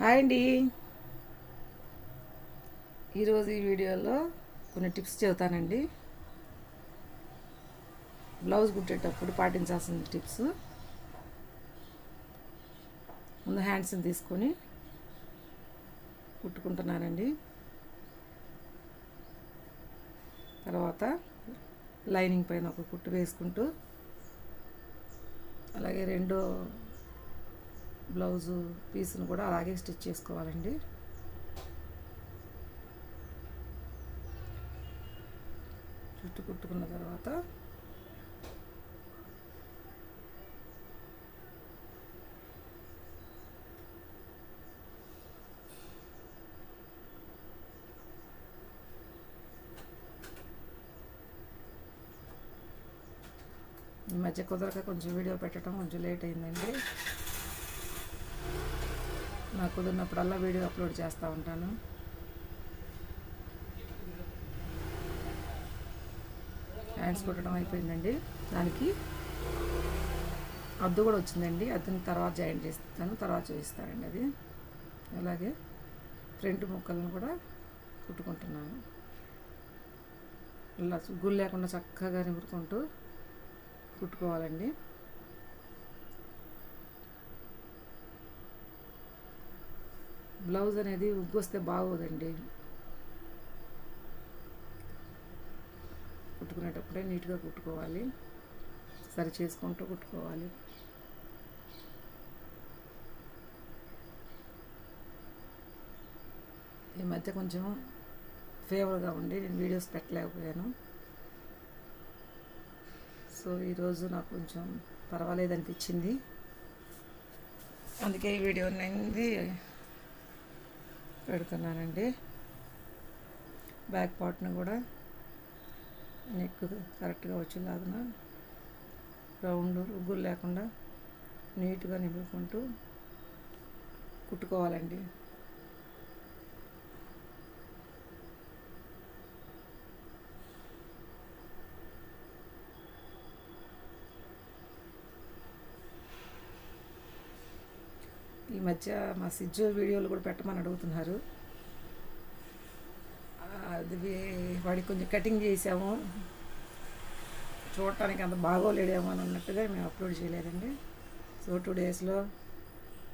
Hi అండి. ఈరోజు ఈ వీడియోలో కొన్ని టిప్స్ చెబుతానండి. బ్లౌజ్ కుట్టేటప్పుడు పాటించాల్సిన టిప్స్. ముందు హ్యాండ్స్ని తీసుకొని కుట్టుకుంటున్నానండి. తర్వాత లైనింగ్ పైన ఒక కుట్టు వేసుకుంటూ అలాగే రెండో బ్లౌజు పీస్ను కూడా అలాగే స్టిచ్ చేసుకోవాలండి. చుట్టు కుట్టుకున్న తర్వాత ఈ మధ్య కుదరక కొంచెం వీడియో పెట్టడం కొంచెం లేట్ అయిందండి. నాకు కుదిరినప్పుడల్లా వీడియో అప్లోడ్ చేస్తూ ఉంటాను. హ్యాండ్స్ కుట్టడం అయిపోయిందండి. దానికి అద్దు కూడా వచ్చిందండి. అద్దుని తర్వాత జాయిన్ చేస్తాను. తర్వాత చూపిస్తానండి అది. అలాగే ఫ్రంట్ ముక్కలను కూడా కుట్టుకుంటున్నాను. ఇలా గుళ్ళు లేకుండా చక్కగా నిమురుకుంటూ కుట్టుకోవాలండి. బ్లౌజ్ అనేది ఉగ్గొస్తే బాగోదండి. కుట్టుకునేటప్పుడే నీట్గా కుట్టుకోవాలి. సరి చేసుకుంటూ కుట్టుకోవాలి. ఈ మధ్య కొంచెం ఫేవర్గా ఉండి నేను వీడియోస్ పెట్టలేకపోయాను. సో ఈరోజు నాకు కొంచెం పర్వాలేదు అనిపించింది అందుకే ఈ వీడియో అనేది పెడుతున్నానండి బ్యాక్ పార్ట్ను కూడా నెక్ కరెక్ట్గా వచ్చేలాగున రౌండ్ రుగ్గులు లేకుండా నీట్గా నింపుకుంటూ కుట్టుకోవాలండి. మధ్య మా సిజ్జు వీడియోలు కూడా పెట్టమని అడుగుతున్నారు. అది వాడికి కొంచెం కటింగ్ చేసాము. చూడటానికి అంత బాగోలేడేమో అని అన్నట్టుగా మేము అప్లోడ్ చేయలేదండి. సో టూ డేస్లో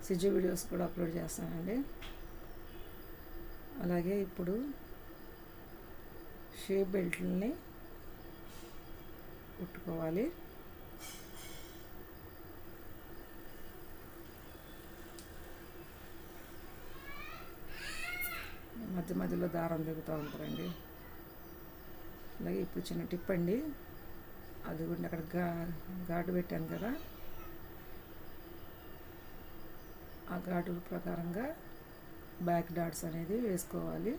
సిజ్జు వీడియోస్ కూడా అప్లోడ్ చేస్తానండి. అలాగే ఇప్పుడు షేప్ బెల్ట్ని కుట్టుకోవాలి. మధ్య మధ్యలో దారం దిగుతూ ఉంటారండి. అలాగే ఇప్పుడు చిన్న టిప్ అండి. అది కూడా అక్కడ గా ఘాటు పెట్టాను కదా. ఆ ఘాటు ప్రకారంగా బ్యాక్ డాట్స్ అనేది వేసుకోవాలి.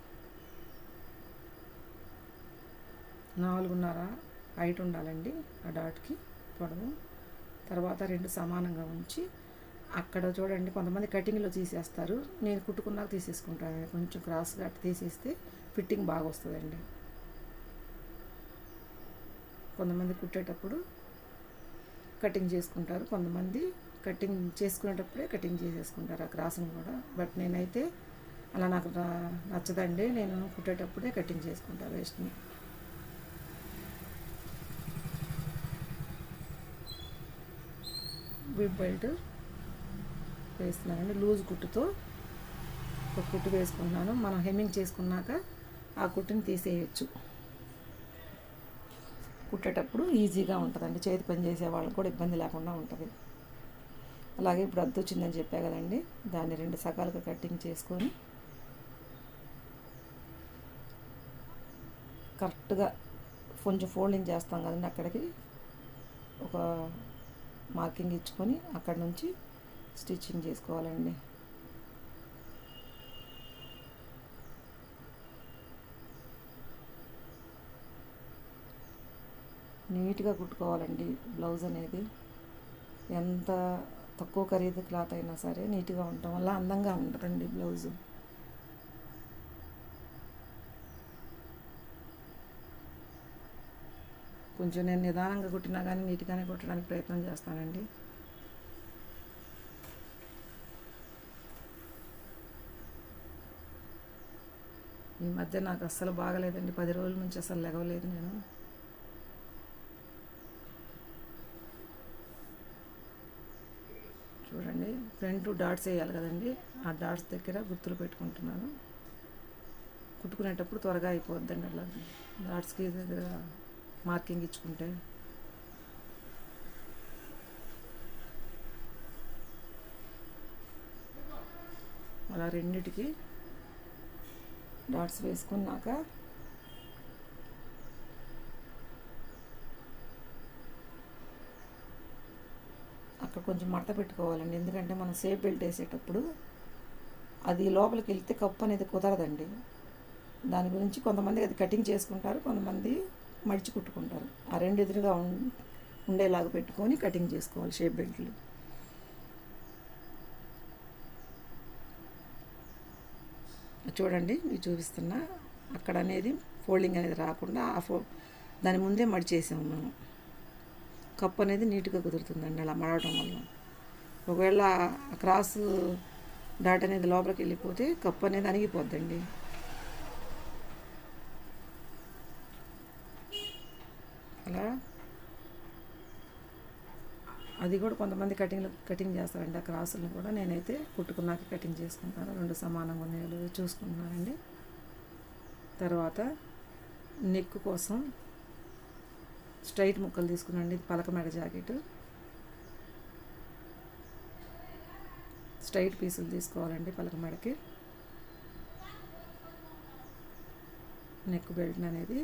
నాలుగున్నర హైట్ ఉండాలండి ఆ డాట్కి పొడవు. తర్వాత రెండు సమానంగా ఉంచి అక్కడ చూడండి కొంతమంది కటింగ్లో తీసేస్తారు. నేను కుట్టుకున్నాక తీసేసుకుంటాను. కొంచెం క్రాస్గా అట్ట తీసేస్తే ఫిట్టింగ్ బాగా వస్తుందండి కొంతమంది కుట్టేటప్పుడు కటింగ్ చేసుకుంటారు. కొంతమంది కటింగ్ చేసుకునేటప్పుడే కటింగ్ చేసేసుకుంటారు ఆ క్రాసింగ్ కూడా. బట్ నేనైతే అలా నాకు నచ్చదండి. నేను కుట్టేటప్పుడే కటింగ్ చేసుకుంటాను వేస్ట్ని. బిగ్ బెల్ట్ వేస్తున్నానండి. లూజ్ కుట్టుతో ఒక కుట్టు వేసుకుంటున్నాను. మనం హెమ్మింగ్ చేసుకున్నాక ఆ కుట్టుని తీసేయచ్చు. కుట్టేటప్పుడు ఈజీగా ఉంటుందండి. చేతి పని చేసే వాళ్ళకి కూడా ఇబ్బంది లేకుండా ఉంటుంది. అలాగే ఇప్పుడు అద్దు వచ్చిందని చెప్పా కదండి. దాన్ని రెండు సకాలుగా కట్టింగ్ చేసుకొని కరెక్ట్గా కొంచెం ఫోల్డింగ్ చేస్తాం కదండి అక్కడికి. ఒక మార్కింగ్ ఇచ్చుకొని అక్కడ నుంచి స్టిచ్చింగ్ చేసుకోవాలండి. నీట్గా కుట్టుకోవాలండి బ్లౌజ్ అనేది. ఎంత తక్కువ ఖరీదు క్లాత్ అయినా సరే నీట్గా ఉండటం వల్ల అందంగా ఉంటుందండి బ్లౌజు. కొంచెం నేను నిదానంగా కుట్టినా కానీ నీట్గానే కుట్టడానికి ప్రయత్నం చేస్తానండి. ఈ మధ్య నాకు అస్సలు బాగలేదండి. పది రోజుల నుంచి అసలు లెగవలేదు నేను. చూడండి ఫ్రంట్ డాట్స్ వేయాలి కదండి. ఆ డాట్స్ దగ్గర గుర్తులు పెట్టుకుంటున్నాను. కుట్టుకునేటప్పుడు త్వరగా అయిపోద్దండి అలా. డాట్స్కి దగ్గర మార్కింగ్ ఇచ్చుకుంటే. అలా రెండిటికి డాట్స్ వేసుకున్నాక అక్కడ కొంచెం మడత పెట్టుకోవాలండి. ఎందుకంటే మనం సేఫ్ బెల్ట్ వేసేటప్పుడు అది లోపలికి వెళ్తే కప్పు అనేది కుదరదండి. దాని గురించి కొంతమంది అది కటింగ్ చేసుకుంటారు కొంతమంది మడిచి కుట్టుకుంటారు. ఆ రెండు ఎదురుగా ఉండేలాగా పెట్టుకొని కటింగ్ చేసుకోవాలి షేప్ బెల్ట్లు. చూడండి మీకు చూపిస్తున్నా అక్కడ అనేది ఫోల్డింగ్ అనేది రాకుండా ఆ ఫో దాని ముందే మడిచేసాము మేము. కప్ అనేది నీట్గా కుదురుతుందండి అలా మడవటం వల్ల. ఒకవేళ క్రాస్ డాట్ అనేది లోపలికి వెళ్ళిపోతే కప్ అనేది అణిగిపోద్దండి. అలా అది కూడా కొంతమంది కటింగ్ కటింగ్ చేస్తారండి. ఆ క్రాసులను కూడా నేనైతే కుట్టుకున్నాక కటింగ్ చేసుకుంటాను. రెండు సమానంగా ఉన్నాయో చూసుకుంటున్నానండి. తర్వాత నెక్ కోసం స్ట్రైట్ ముక్కలు తీసుకున్నాండి ఇది పలక మెడ జాకెట్. స్ట్రైట్ పీసులు తీసుకోవాలండి పలక మెడకి నెక్ బెల్ట్ అనేది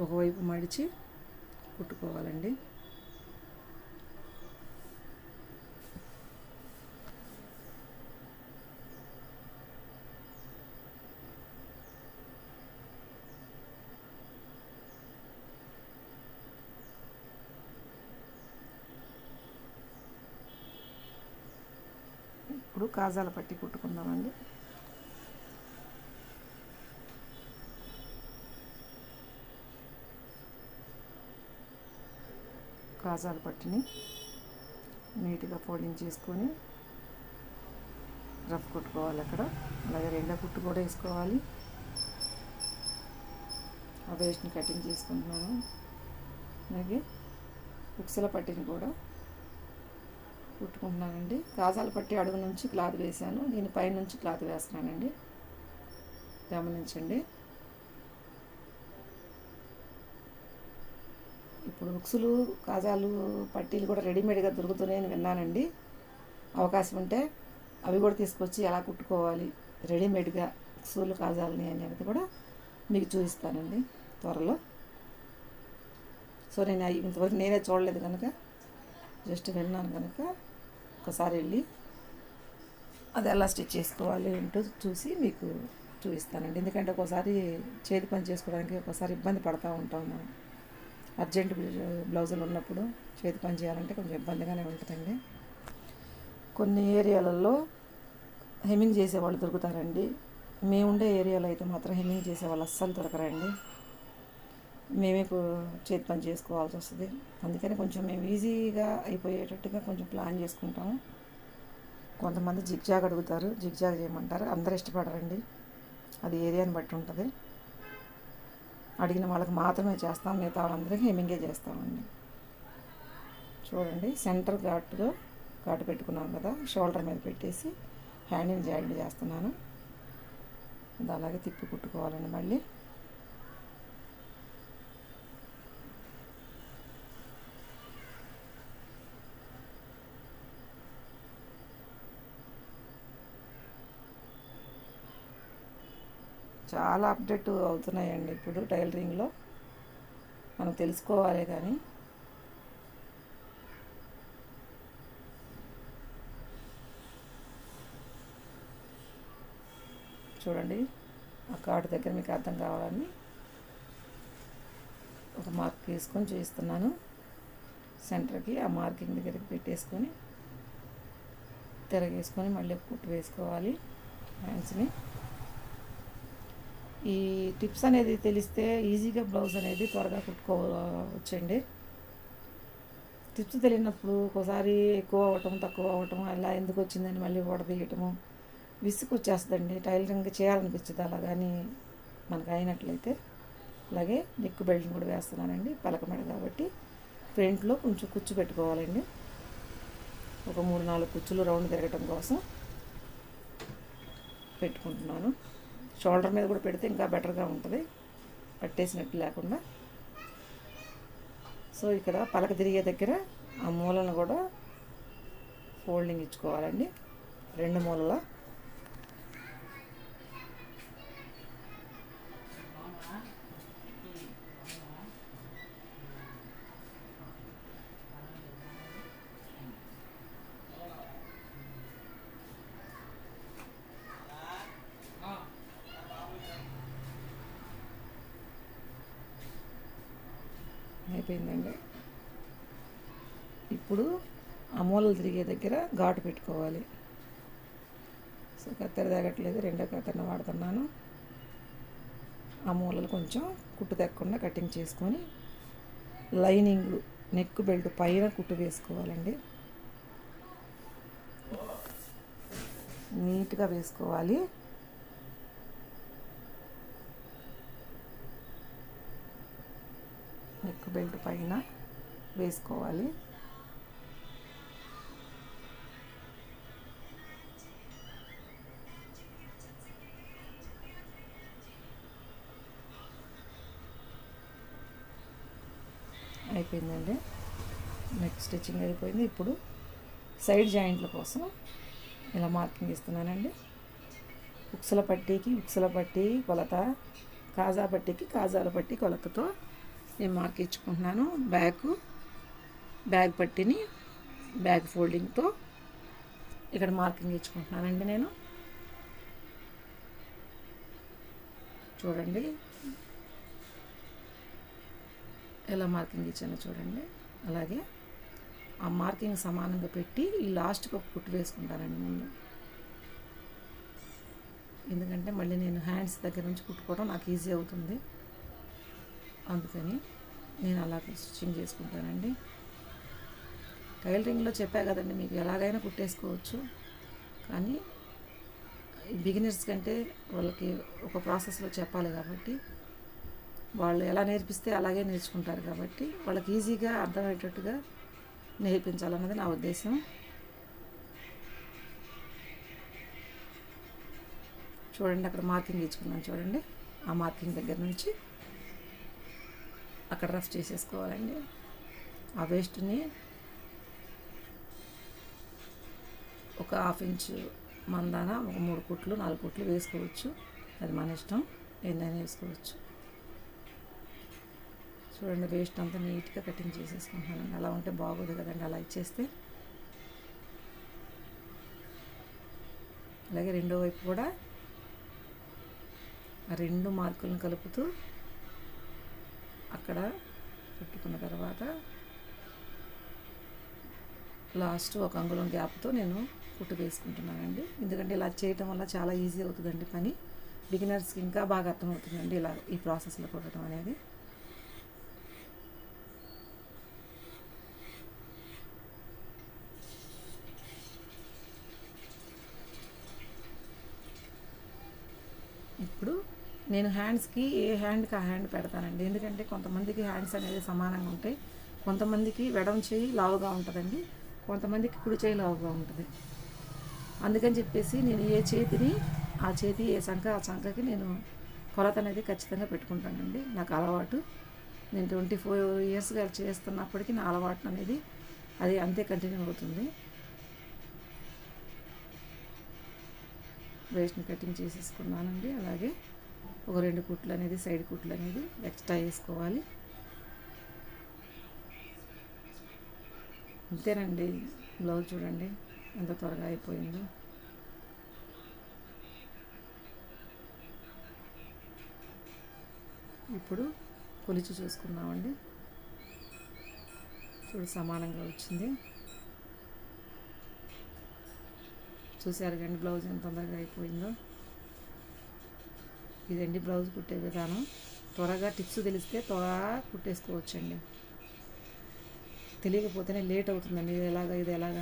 ఒకవైపు మడిచి కుట్టుకోవాలండి. ఇప్పుడు కాజాల పట్టి కుట్టుకుందామండి. కాజాల పట్టిని నీట్గా ఫోల్డింగ్ చేసుకొని రఫ్ కుట్టుకోవాలి అక్కడ. అలాగే రెండో కుట్టు కూడా వేసుకోవాలి. ఆ వేస్ట్ని కటింగ్ చేసుకుంటున్నాను. అలాగే ఉక్సల పట్టిని కూడా కుట్టుకుంటున్నానండి. గాజాలు పట్టి అడుగు నుంచి క్లాత్ వేసాను దీని పై నుంచి క్లాత్ వేస్తున్నానండి. గమనించండి. ఇప్పుడు ఉక్సులు కాజాలు పట్టీలు కూడా రెడీమేడ్గా దొరుకుతున్నాయని విన్నానండి. అవకాశం ఉంటే అవి కూడా తీసుకొచ్చి ఎలా కుట్టుకోవాలి రెడీమేడ్గా ఉక్సులు కాజాలని అనేది కూడా మీకు చూపిస్తానండి త్వరలో. సో నేను ఇంతవరకు నేనే చూడలేదు కనుక జస్ట్ విన్నాను కనుక. ఒకసారి వెళ్ళి అది ఎలా స్టిచ్ చేసుకోవాలి ఏంటో చూసి మీకు చూపిస్తానండి. ఎందుకంటే ఒకసారి చేతి పని చేసుకోవడానికి ఒకసారి ఇబ్బంది పడతా ఉంటాం మనం. అర్జెంట్ బ్లౌజులు ఉన్నప్పుడు చేతి పని చేయాలంటే కొంచెం ఇబ్బందిగానే ఉంటుందండి. కొన్ని ఏరియాలలో హెమ్మింగ్ చేసేవాళ్ళు దొరుకుతారండి. మేము ఉండే ఏరియాలో అయితే మాత్రం హెమ్మింగ్ చేసేవాళ్ళు అస్సలు దొరకరండి. మేమే చేతి పని చేసుకోవాల్సి వస్తుంది. అందుకని కొంచెం మేము ఈజీగా అయిపోయేటట్టుగా కొంచెం ప్లాన్ చేసుకుంటాము. కొంతమంది జిగ్జాగ్ అడుగుతారు. జిగ్జాగ్ చేయమంటారు. అందరు ఇష్టపడరండి. అది ఏరియాని బట్టి ఉంటుంది. అడిగిన వాళ్ళకి మాత్రమే చేస్తాం. మిగతా వాళ్ళందరికీ హెమింగే చేస్తామండి. చూడండి. సెంటర్ ఘాటులో ఘాటు పెట్టుకున్నాం కదా. షోల్డర్ మీద పెట్టేసి హ్యాండిల్ జాయింట్ చేస్తున్నాను. అలాగే తిప్పి కుట్టుకోవాలండి మళ్ళీ. చాలా అప్డేట్ అవుతున్నాయండి ఇప్పుడు టైలరింగ్లో. మనం తెలుసుకోవాలి కానీ. చూడండి ఆ కార్డు దగ్గర మీకు అర్థం కావాలని ఒక మార్క్ వేసుకొని చేయిస్తున్నాను సెంటర్కి ఆ మార్కింగ్ దగ్గరికి పెట్టేసుకొని తిరగేసుకొని మళ్ళీ కుట్టు వేసుకోవాలి హ్యాండ్స్ని. ఈ టిప్స్ అనేది తెలిస్తే ఈజీగా బ్లౌజ్ అనేది త్వరగా కుట్టుకోవచ్చండి టిప్స్ తెలియనప్పుడు ఒకసారి ఎక్కువ అవ్వటం తక్కువ అవ్వటం అలా ఎందుకు వచ్చిందని మళ్ళీ ఓడదీయటము విసుగు వచ్చేస్తుందండి. టైలరింగ్ చేయాలనిపించదు అలా కానీ మనకు అయినట్లయితే. అలాగే నెక్ బెల్ట్ కూడా వేస్తున్నానండి పలకమెడ కాబట్టి. ఫ్రంట్లో కొంచెం కుచ్చు పెట్టుకోవాలండి. ఒక మూడు నాలుగు కుచ్చులు రౌండ్ తిరగటం కోసం పెట్టుకుంటున్నాను. షోల్డర్ మీద కూడా పెడితే ఇంకా బెటర్గా ఉంటుంది. పట్టేసినట్టు లేకుండా. సో ఇక్కడ పలక తిరిగే దగ్గర ఆ మూలను కూడా ఫోల్డింగ్ ఇచ్చుకోవాలండి. రెండు మూలలో. అయిపోయిందండి. ఇప్పుడు ఆ మూలలు తిరిగే దగ్గర ఘాటు పెట్టుకోవాలి. సో కత్తెర తగ్గట్లేదు రెండో కత్తెరను వాడుతున్నాను. ఆ మూలలు కొంచెం కుట్టు తగ్గకుండా కటింగ్ చేసుకొని లైనింగ్ నెక్ బెల్ట్ పైన కుట్టు వేసుకోవాలండి. నీట్గా వేసుకోవాలి. నెక్ పైన వేసుకోవాలి. అయిపోయిందండి. నెక్ స్టిచ్చింగ్ అయిపోయింది. ఇప్పుడు సైడ్ జాయింట్ల కోసం ఇలా మార్కింగ్ ఇస్తున్నానండి ఉక్సల పట్టీకి ఉక్సల పట్టీ కొలత కాజా పట్టీకి కాజాల పట్టి కొలతతో నేను మార్క్ ఇచ్చుకుంటున్నాను. బ్యాగ్ బ్యాగ్ పట్టిని బ్యాగ్ ఫోల్డింగ్తో ఇక్కడ మార్కింగ్ ఇచ్చుకుంటున్నానండి నేను. చూడండి. ఎలా మార్కింగ్ ఇచ్చానో చూడండి. అలాగే ఆ మార్కింగ్ సమానంగా పెట్టి ఈ లాస్ట్కి ఒక కుట్టు వేసుకుంటానండి ముందు. ఎందుకంటే మళ్ళీ నేను హ్యాండ్స్ దగ్గర నుంచి కుట్టుకోవడం నాకు ఈజీ అవుతుంది. అందుకని నేను అలా స్టిచ్చింగ్ చేసుకుంటానండి. టైలరింగ్లో చెప్పా కదండి మీకు ఎలాగైనా కుట్టేసుకోవచ్చు. కానీ బిగినర్స్ కంటే వాళ్ళకి ఒక ప్రాసెస్లో చెప్పాలి కాబట్టి వాళ్ళు ఎలా నేర్పిస్తే అలాగే నేర్చుకుంటారు కాబట్టి వాళ్ళకి ఈజీగా అర్థమయ్యేటట్టుగా నేర్పించాలన్నది నా ఉద్దేశం. చూడండి అక్కడ మార్కింగ్ ఇచ్చుకున్నాను చూడండి. ఆ మార్కింగ్ దగ్గర నుంచి అక్కడ రఫ్ చేసేసుకోవాలండి. ఆ వేస్ట్ని ఒక హాఫ్ ఇంచ్ మందాన ఒక మూడు కుట్లు నాలుగు కుట్లు వేసుకోవచ్చు. అది మన ఇష్టం. ఎన్నైనా వేసుకోవచ్చు. చూడండి వేస్ట్ అంతా నీట్గా కటింగ్ చేసేసుకుంటున్నాను అలా ఉంటే బాగోదు కదండి అలా ఇచ్చేస్తే. అలాగే రెండో వైపు కూడా రెండు మార్కులను కలుపుతూ అక్కడ పెట్టుకున్న తర్వాత లాస్ట్ ఒక అంగుళం గ్యాప్తో నేను కుట్టు వేసుకుంటున్నానండి. ఎందుకంటే ఇలా చేయటం వల్ల చాలా ఈజీ అవుతుందండి పని. బిగినర్స్కి ఇంకా బాగా అర్థమవుతుందండి ఇలా ఈ ప్రాసెస్లో కుట్టడం అనేది ఇప్పుడు నేను హ్యాండ్స్కి ఏ హ్యాండ్కి ఆ హ్యాండ్ పెడతానండి. ఎందుకంటే కొంతమందికి హ్యాండ్స్ అనేది సమానంగా ఉంటాయి. కొంతమందికి వెడం చేయి లావుగా ఉంటుందండి. కొంతమందికి కుడి చేయి లావుగా ఉంటుంది. అందుకని చెప్పేసి నేను ఏ చేతిని ఆ చేతి ఏ సంఖ ఆ సంఖకి నేను కొలత అనేది ఖచ్చితంగా పెట్టుకుంటానండి. నాకు అలవాటు. నేను ట్వంటీ ఫోర్ ఇయర్స్గా చేస్తున్నప్పటికీ నా అలవాటు అనేది అది అంతే కంటిన్యూ అవుతుంది. వేస్ట్ని కటింగ్ చేసేసుకున్నానండి. అలాగే ఒక రెండు కుట్లు అనేది సైడ్ కుట్లు అనేది ఎక్స్ట్రా వేసుకోవాలి అంతేనండి బ్లౌజ్ చూడండి ఎంత త్వరగా అయిపోయిందో. ఇప్పుడు కొలిచి చూసుకున్నామండి చూడు సమానంగా వచ్చింది. చూసారు కానీ బ్లౌజ్ ఎంత తొందరగా అయిపోయిందో. ఇదండి బ్లౌజ్ కుట్టే విధానం. త్వరగా టిప్స్ తెలిస్తే త్వరగా కుట్టేసుకోవచ్చండి. తెలియకపోతేనే లేట్ అవుతుందండి. ఇది ఎలాగ ఇది ఎలాగ